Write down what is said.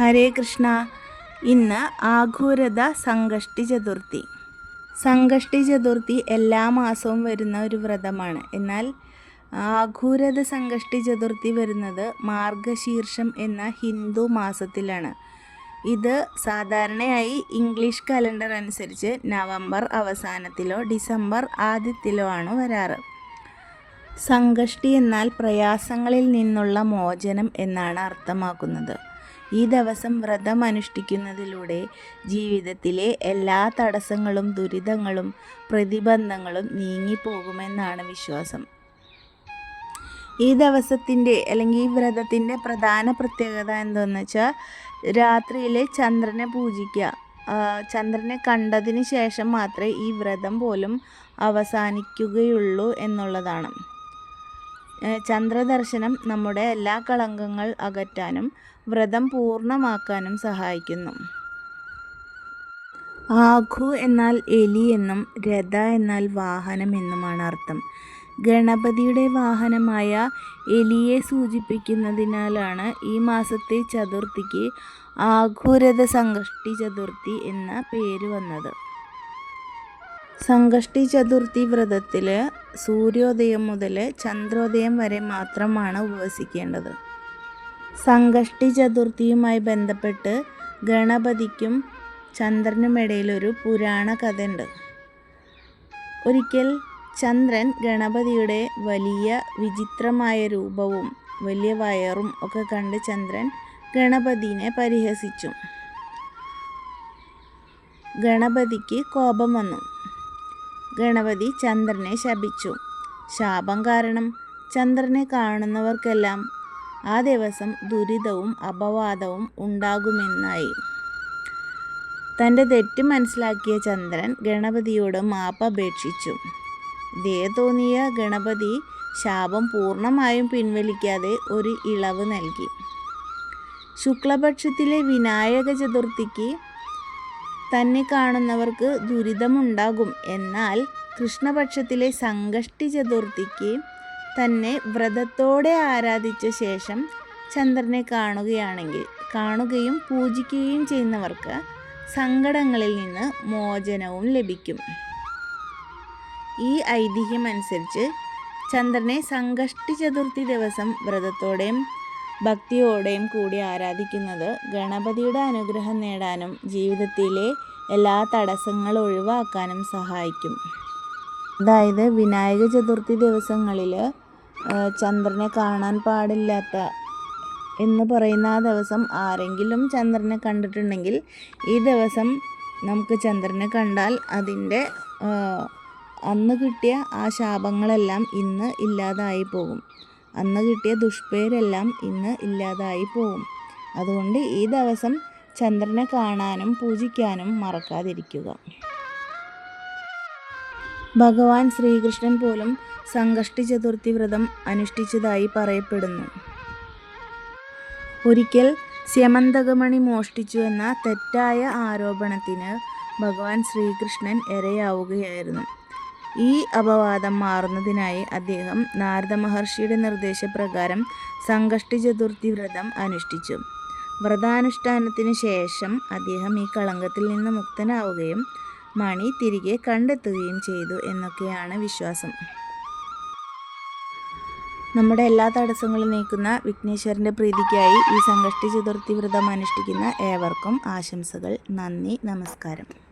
ഹരേ കൃഷ്ണ. ഇന്ന് ആഘൂരത സംകഷ്ടി ചതുർത്ഥി. സംകഷ്ടി ചതുർത്ഥി എല്ലാ മാസവും വരുന്ന ഒരു വ്രതമാണ്. എന്നാൽ ആഘൂരത സംകഷ്ടി ചതുർത്ഥി വരുന്നത് മാർഗശീർഷം എന്ന ഹിന്ദു മാസത്തിലാണ്. ഇത് സാധാരണയായി ഇംഗ്ലീഷ് കലണ്ടർ അനുസരിച്ച് നവംബർ അവസാനത്തിലോ ഡിസംബർ ആദ്യത്തിലോ ആണ് വരാറ്. സംകഷ്ടി എന്നാൽ പ്രയാസങ്ങളിൽ നിന്നുള്ള മോചനം എന്നാണ് അർത്ഥമാക്കുന്നത്. ഈ ദിവസം വ്രതം അനുഷ്ഠിക്കുന്നതിലൂടെ ജീവിതത്തിലെ എല്ലാ തടസ്സങ്ങളും ദുരിതങ്ങളും പ്രതിബന്ധങ്ങളും നീങ്ങിപ്പോകുമെന്നാണ് വിശ്വാസം. ഈ ദിവസത്തിന്റെ അല്ലെങ്കിൽ ഈ വ്രതത്തിന്റെ പ്രധാന പ്രത്യേകത എന്താണെന്ന് വെച്ചാൽ രാത്രിയിൽ ചന്ദ്രനെ പൂജിക്കുക. ചന്ദ്രനെ കണ്ടതിന് ശേഷം മാത്രമേ ഈ വ്രതം പോലും അവസാനിക്കുകയുള്ളൂ എന്നുള്ളതാണ്. ചന്ദ്രദർശനം നമ്മുടെ എല്ലാ കളങ്കങ്ങൾ അകറ്റാനും വ്രതം പൂർണമാക്കാനും സഹായിക്കുന്നു. ആഘു എന്നാൽ എലി എന്നും രഥ എന്നാൽ വാഹനം എന്നുമാണ് അർത്ഥം. ഗണപതിയുടെ വാഹനമായ എലിയെ സൂചിപ്പിക്കുന്നതിനാലാണ് ഈ മാസത്തെ ചതുർത്ഥിക്ക് ആഘുരഥ സങ്കഷ്ടി ചതുർത്ഥി എന്ന പേര് വന്നത്. സംകഷ്ടി ചതുർത്ഥി വ്രതത്തിൽ സൂര്യോദയം മുതൽ ചന്ദ്രോദയം വരെ മാത്രമാണ് ഉപവസിക്കേണ്ടത്. സംകഷ്ടി ചതുർത്ഥിയുമായി ബന്ധപ്പെട്ട് ഗണപതിക്കും ചന്ദ്രനുമിടയിലൊരു പുരാണ കഥയുണ്ട്. ഒരിക്കൽ ചന്ദ്രൻ ഗണപതിയുടെ വലിയ വിചിത്രമായ രൂപവും വലിയ വയറും ഒക്കെ കണ്ട് ചന്ദ്രൻ ഗണപതിനെ പരിഹസിച്ചു. ഗണപതിക്ക് കോപം വന്നു. ഗണപതി ചന്ദ്രനെ ശപിച്ചു. ശാപം കാരണം ചന്ദ്രനെ കാണുന്നവർക്കെല്ലാം ആ ദിവസം ദുരിതവും അപവാദവും ഉണ്ടാകുമെന്നായി. തന്റെ തെറ്റ് മനസ്സിലാക്കിയ ചന്ദ്രൻ ഗണപതിയോട് മാപ്പപേക്ഷിച്ചു ദയ തോന്നിയ ഗണപതി ശാപം പൂർണമായും പിൻവലിക്കാതെ ഒരു ഇളവ് നൽകി. ശുക്ലപക്ഷത്തിലെ വിനായക ചതുർത്ഥിക്ക് തന്നെ കാണുന്നവർക്ക് ദുരിതമുണ്ടാകും. എന്നാൽ കൃഷ്ണപക്ഷത്തിലെ സംകഷ്ടി ചതുർത്ഥിക്ക് തന്നെ വ്രതത്തോടെ ആരാധിച്ച ശേഷം ചന്ദ്രനെ കാണുകയാണെങ്കിൽ കാണുകയും പൂജിക്കുകയും ചെയ്യുന്നവർക്ക് സങ്കടങ്ങളിൽ നിന്ന് മോചനവും ലഭിക്കും. ഈ ഐതിഹ്യമനുസരിച്ച് ചന്ദ്രനെ സംകഷ്ടി ചതുർത്ഥി ദിവസം വ്രതത്തോടെയും ഭക്തിയോടെയും കൂടി ആരാധിക്കുന്നത് ഗണപതിയുടെ അനുഗ്രഹം നേടാനും ജീവിതത്തിലെ എല്ലാ തടസ്സങ്ങളും ഒഴിവാക്കാനും സഹായിക്കും. അതായത് വിനായക ചതുർത്ഥി ദിവസങ്ങളിൽ ചന്ദ്രനെ കാണാൻ പാടില്ലാത്ത എന്ന് പറയുന്ന ആ ദിവസം ആരെങ്കിലും ചന്ദ്രനെ കണ്ടിട്ടുണ്ടെങ്കിൽ ഈ ദിവസം നമുക്ക് ചന്ദ്രനെ കണ്ടാൽ അതിന്റെ അന്ന് കിട്ടിയ ആ ശാപങ്ങളെല്ലാം ഇന്ന് ഇല്ലാതായി പോകും. അന്ന് കിട്ടിയ ദുഷ്പേരെല്ലാം ഇന്ന് ഇല്ലാതായി പോവും. അതുകൊണ്ട് ഈ ദിവസം ചന്ദ്രനെ കാണാനും പൂജിക്കാനും മറക്കാതിരിക്കുക. ഭഗവാൻ ശ്രീകൃഷ്ണൻ പോലും സംകഷ്ടി ചതുർത്ഥി വ്രതം അനുഷ്ഠിച്ചതായി പറയപ്പെടുന്നു. ഒരിക്കൽ സ്യമന്തകമണി മോഷ്ടിച്ചു എന്ന തെറ്റായ ആരോപണത്തിന് ഭഗവാൻ ശ്രീകൃഷ്ണൻ ഇരയാവുകയായിരുന്നു. ഈ അപവാദം മാറുന്നതിനായി അദ്ദേഹം നാരദ മഹർഷിയുടെ നിർദ്ദേശപ്രകാരം സംകഷ്ടി ചതുർത്ഥി വ്രതം അനുഷ്ഠിച്ചു. വ്രതാനുഷ്ഠാനത്തിന് ശേഷം അദ്ദേഹം ഈ കളങ്കത്തിൽ നിന്ന് മുക്തനാവുകയും മണി തിരികെ കണ്ടെത്തുകയും ചെയ്തു എന്നൊക്കെയാണ് വിശ്വാസം. നമ്മുടെ എല്ലാ തടസ്സങ്ങളും നീക്കുന്ന വിഘ്നേശ്വരന്റെ പ്രീതിക്കായി ഈ സംകഷ്ടി ചതുർത്ഥി വ്രതം അനുഷ്ഠിക്കുന്ന ഏവർക്കും ആശംസകൾ. നന്ദി. നമസ്കാരം.